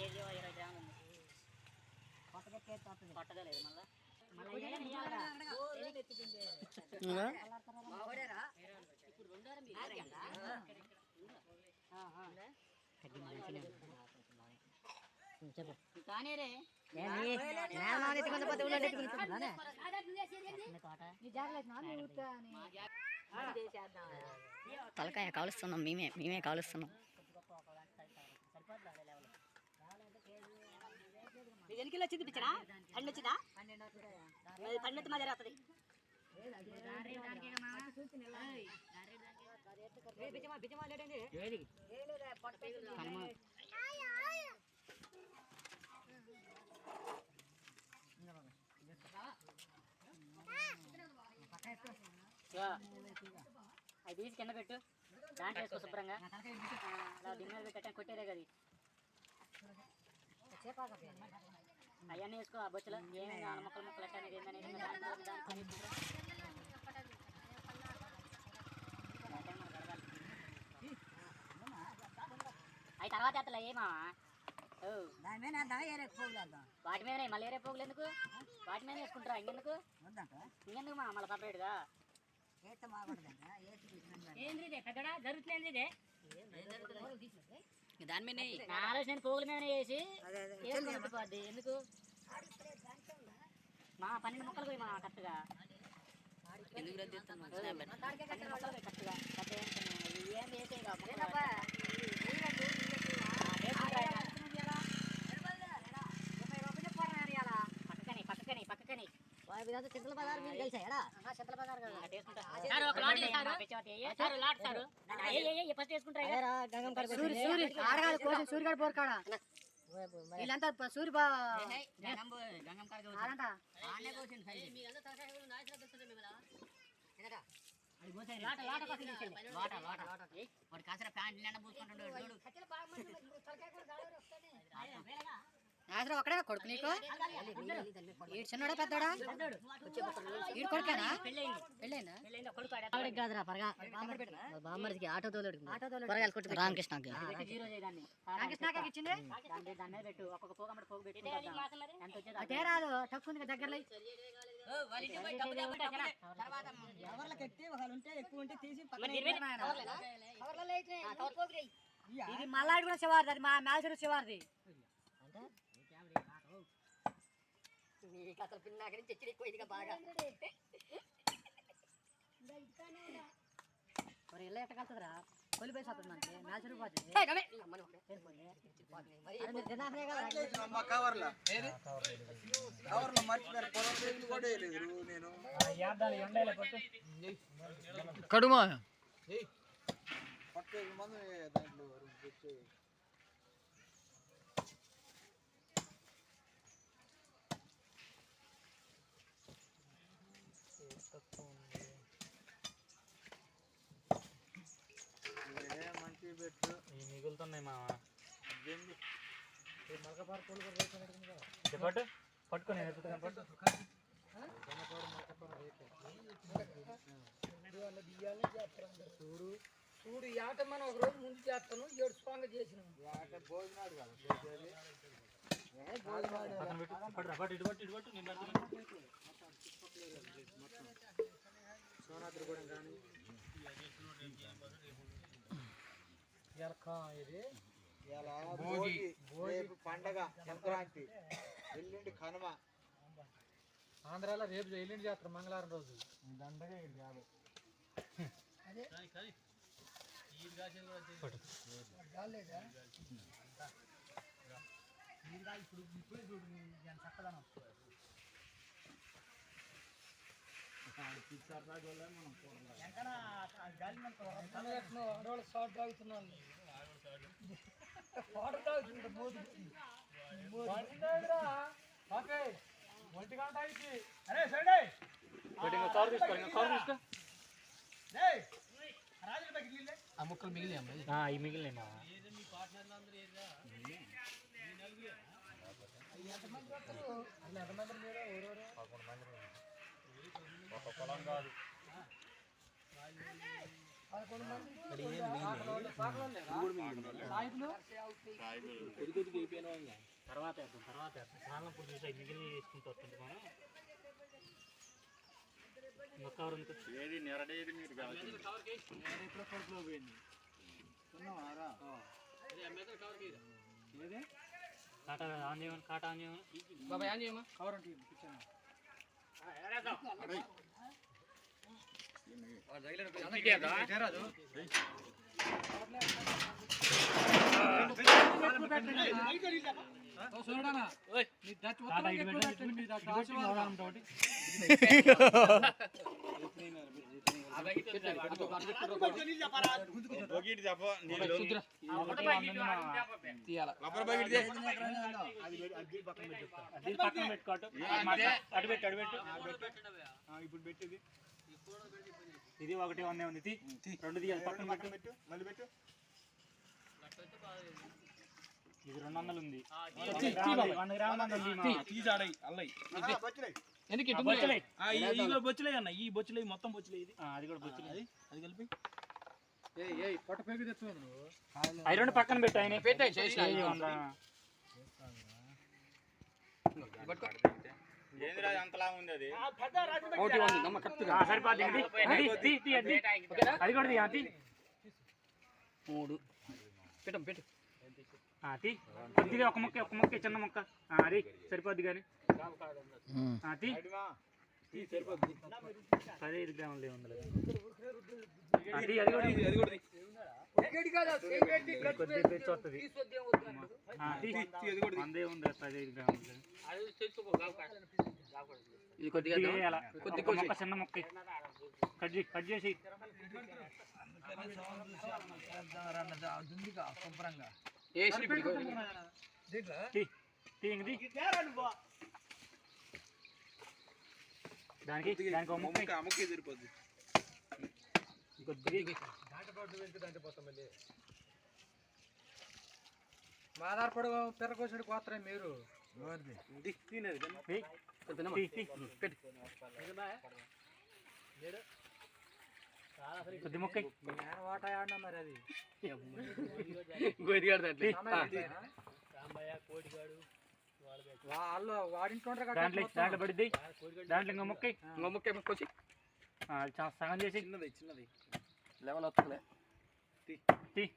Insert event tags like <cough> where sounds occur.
KG ఇరవై గ్రాములు ఉంది తలకాయ కాలుస్తున్నాం మేమే మేమే కాలుస్తున్నాం. ఎన్ని కిలో వచ్చింది పిచ్చరా పండు వచ్చిందా? అది పండు వచ్చి మా జరుగుతుంది అది తీసి కింద పెట్టు. దాంట్లో వేసుకో శుభ్రంగా. ఆ, అలా దిన్నర పెట్టాను కొట్టేదే కదా అవన్నీ వేసుకో ఆ బొచ్చులో. ఏమేమి మొక్కలు మొక్కలు ఎట్లా అనేది గడగాలి. అవి తర్వాత ఎత్తలే ఏమా ఓ. వాటి మీదనే మళ్ళీ వేరే పోగులు ఎందుకు? వాటి మీద వేసుకుంటారా ఇంకెందుకు? ఇంకెందుకు మా మళ్ళీ సపరేట్గా? ఏంది ఇదే? పెద్దడా? జరుగుతుంది ఇదే? దాని మీద నా ఆలోచన పోగుల మీద వేసి ఎందుకు? మా పన్నెండు మొక్కలు పోయి మా కరెక్ట్గా. ఎందుకు రద్దు చేస్తున్నావు పన్నెండు మొక్కలు పోయి కరెక్ట్గా పెద్ద ఏం చిన్న ఇవి ఏం వేసే కావు మొక్కలు. ఆ, వేసుకుంటారా ఆయన? పక్కకని పక్కకని పక్కకని చింతల పదార్థం మీరు కలిసాయడా సార్, ఒక lot sir. Sir, lot sir. ఏ, ఏ, ఏ, ఫస్ట్ వేసుకుంటారా ఇక? గంగం సూరి సూరి ఆడగాలి కోసం సూరిగాడు పోరకాడ వీళ్ళంతా ప- సూరి బా గంగం కాడికి ఆడంట? లాట, లాట పక్కకి తీసుకెళ్ళి. వాట వాట వాడు కాసిన ప్యాంట్ నిండా పూసుకుంటుంటాడు చూడు. నాసరా ఒక్కడే కొడుకు నీకు? ఈడు చిన్నోడా పెద్దోడా? ఈడు కొడుకేనా. పెళ్ళైందా. కాదురా పరగా. బామ్మడికి ఆటో తోలేడు ఆటో తోలేడు కొట్టు. రామకృష్ణకి. ఇచ్చింది? పెట్టు. ఒక్కొక్క పోగు పోగు పెట్టి ఎంత వచ్చేది అదే రాదు తక్కువ ఉంది దగ్గరలో. ఇది మల్లాడి కూడా శివారిది అది మా మేలసరు శివారిది. నీకు అసలు పిన్నాక నుంచి ఎచ్చి ఎక్కువ ఇదిగా బాగా. మరి ఇళ్ళ ఎట్ట కలుతుందిరా? కొలిపోయి మనకి మేలసరు పోతుంది. అది మీరు తిన్నాకనే కదా. ఇదే మంచి పెట్టు ఈ మిగులుతున్నాయి మామ అదేంది? పట్టు? పట్టుకో నేను ఎత్తుతాను పట్టు. చూడు. ఈ ఆట మనం ఒక రోజు ముందు చేస్తాను ఏడు స్ట్రాంగ్ చేసినాం. భోజనాడు కదా పట్టు ఇటు పట్టు ఇటు పట్టు కూడా కానీ. ఇది? ఇలా భోగి. రేపు పండగ సంక్రాంతి. ఎల్లుండి కనుమ. ఆంధ్రాలో రేపు ఎల్లుండి చేస్తారు మంగళవారం రోజు. దండగా ఇది కాదు. ఆడవాళ్ళు షార్ట్ తాగుతున్నాను వాటర్ తాగుతుంటారు ఒంటి గంట అయితే అరే సరే పెట్టు తీసుకో ఇంకా తీసుకో ఆ ముక్కలు మిగిలినాయి ఈ మిగిలినాయి పార్ట్నర్లు అందరూ పొలం కాదు తర్వాత వేద్దాం తర్వాత వేద్దాం చాలా పొడి చూసాయి మిగిలిన వేసుకుంటూ వస్తుంది మనం కవర్ ఏది నెరడేది మీరు కాదు. కాటా ఆన్ కాటా ఆన్ చేయమని కాటా ఇటు పెట్టు, ఇటు పెట్టు, ఇటు పెట్టు, ఇంకా అవగాహన ఉంటా ఒకటి. బకెట్ చెప్ప నీళ్ళు ఆ ఒకటి వందలు మా- రబ్బర్ బకెట్ దే అది పక్కన పెట్టుకోటు అటు పెట్టు <laughs> ఇప్పుడు పెట్టేది ఇది ఒకటి వందే ఉంది. రెండు తీయాలి పక్కన పెట్టు పెట్టు మళ్ళీ పెట్టు ఇది. రెండు వందలు ఉంది అల్లై బచ్చిలే. అన్న ఈ బొచ్చులే మొత్తం బొచ్చులే ఇది. ఆ, అది కూడా బొచ్చలే. అది అది కలిపి. అవి రెండు పక్కన పెట్టు రాజు అంతలా ఉంది అది? సరిపోద్ది ఇది. అది, తీ, అది. అది. కొద్దిగా ఒక ముక్క ఒక ముక్క చిన్న ముక్క అది సరిపోద్ది కానీ తీ. పదిహేను గ్రాములు ఏమి ఉండదు ఆ, తీ, అది కూడా. అది కూడా. కొద్దిగా వస్తుంది ఉంది పదిహేను గ్రాములు కొద్దిగా. ఒక ముక్క చిన్న ముక్క కట్ చేయి కట్ చేసి తీ. తీ, ఇంక తీ. దానికి దానికి ఒక ముక్క ముక్క ముక్కే సరిపోద్ది కొద్దిగా మాదారపడు పెరగోసాడు కోతరే మీరు తీ, తినేది కన్నా. కొద్ది ముక్క దాంట్లో దాంట్లో పడిద్ది. దాంట్లో ఇంకో ముక్క. ఇంకో ముక్క ముక్కొచ్చి సగం చేసి. చిన్నది చిన్నది. లెవెల్ వస్తుంది. తీ